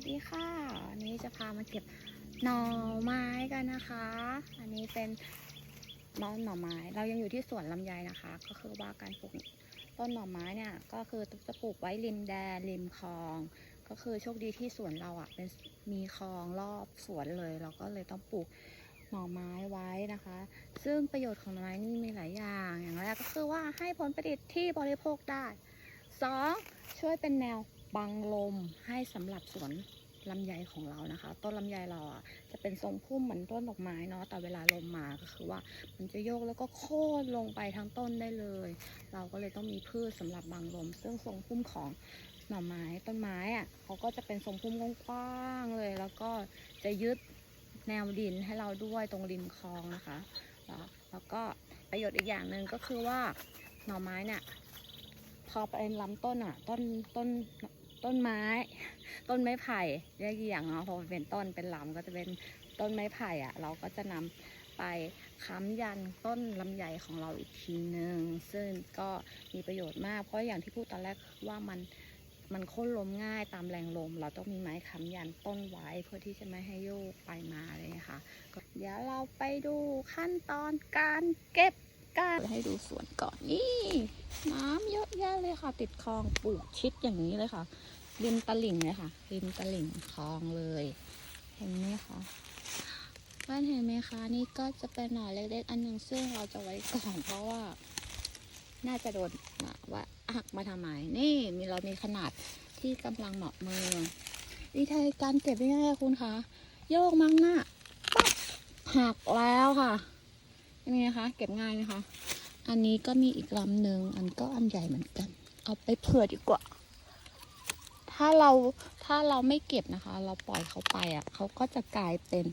สดีค่ะวันนี้จะพามาเก็บหน่อไม้กันนะคะ อันนี้เป็นต้นหน่อไม้ เรายังอยู่ที่สวนลำไยนะคะ ก็คือว่าการปลูกต้นหน่อไม้เนี่ยก็คือจะปลูกไว้ริมแดนริมคลอง ก็คือโชคดีที่สวนเราอะเป็นมีคลองรอบสวนเลย เราก็เลยต้องปลูกหน่อไม้ไว้นะคะ ซึ่งประโยชน์ของหน่อไม้นี่มีหลายอย่าง อย่างแรกก็คือว่าให้ผลผลิตที่บริโภคได้สองช่วยเป็นแนว บังลมให้สำหรับสวนลำไยของเรานะคะ ต้นลำไยเราอะจะเป็นทรงพุ่มเหมือนต้นดอกไม้เนาะแต่เวลาลมมาก็คือว่า มันจะโยกแล้วก็โค่นลงไปทั้งต้นได้เลย เราก็เลยต้องมีพืชสำหรับบังลม ซึ่งทรงพุ่มของหน่อไม้ต้นไม้อะเขาก็จะเป็นทรงพุ่มกว้างเลย แล้วก็จะยึดแนวดินให้เราด้วยตรงริมคลองนะคะแล้วแล้วก็ประโยชน์อีกอย่างหนึ่งก็คือว่าหน่อไม้เนี่ยพอเป็นลำต้นอะต้นต้น ต้นไม้ ต้นไม้ไผ่เรียกอีกอย่างเนาะพอเป็นต้นเป็นลำก็จะเป็นต้นไม้ไผ่อะเราก็จะนำไปค้ำยันต้นลำไยของเราอีกทีหนึ่งซึ่งก็มีประโยชน์มาก เพราะอย่างที่พูดตอนแรกว่ามันมันโค่นลมง่ายตามแรงลม เราต้องมีไม้ค้ำยันต้นไว้เพื่อที่จะไม่ให้โยกไปมาเลยนะคะเดี๋ยวเราไปดูขั้นตอนการเก็บ กันให้ดูสวนก่อนนี่น้ำเยอะแยะเลยค่ะ ติดคลองปลูกชิดอย่างนี้เลยค่ะ ริมตลิ่งเลยค่ะ ริมตลิ่งคลองเลย เห็นไหมคะบ้านเห็นไหมคะนี่ก็จะเป็นหน่อเล็กๆอันหนึ่งซึ่งเราจะไว้ก่อนเพราะว่า น่าจะโดนว่าหักมาทำไมนี่มีเรามีขนาดที่กำลังเหมาะมือวิธีการเก็บงไงคะคุณคะโยกมังหน้าปั๊บหักแล้วค่ะ เป็นไงคะเก็บง่ายไหมคะ อันนี้ก็มีอีกลำหนึ่งอันก็อันใหญ่เหมือนกัน เอาไปเผื่อดีกว่า ถ้าเราถ้าเราไม่เก็บนะคะ เราปล่อยเขาไปอะเขาก็จะกลายเป็น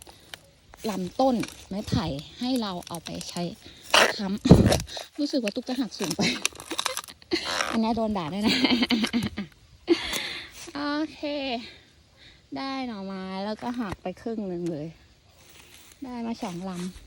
ลำต้นไม้ไผ่ให้เราเอาไปใช้ค้ำรู้สึกว่าตุ๊กจะหักสูงไป อันนี้โดนด่าด้วยนะโอเค ได้หน่อไม้แล้วก็หักไปครึ่งหนึ่งเลย ได้มาสองลำ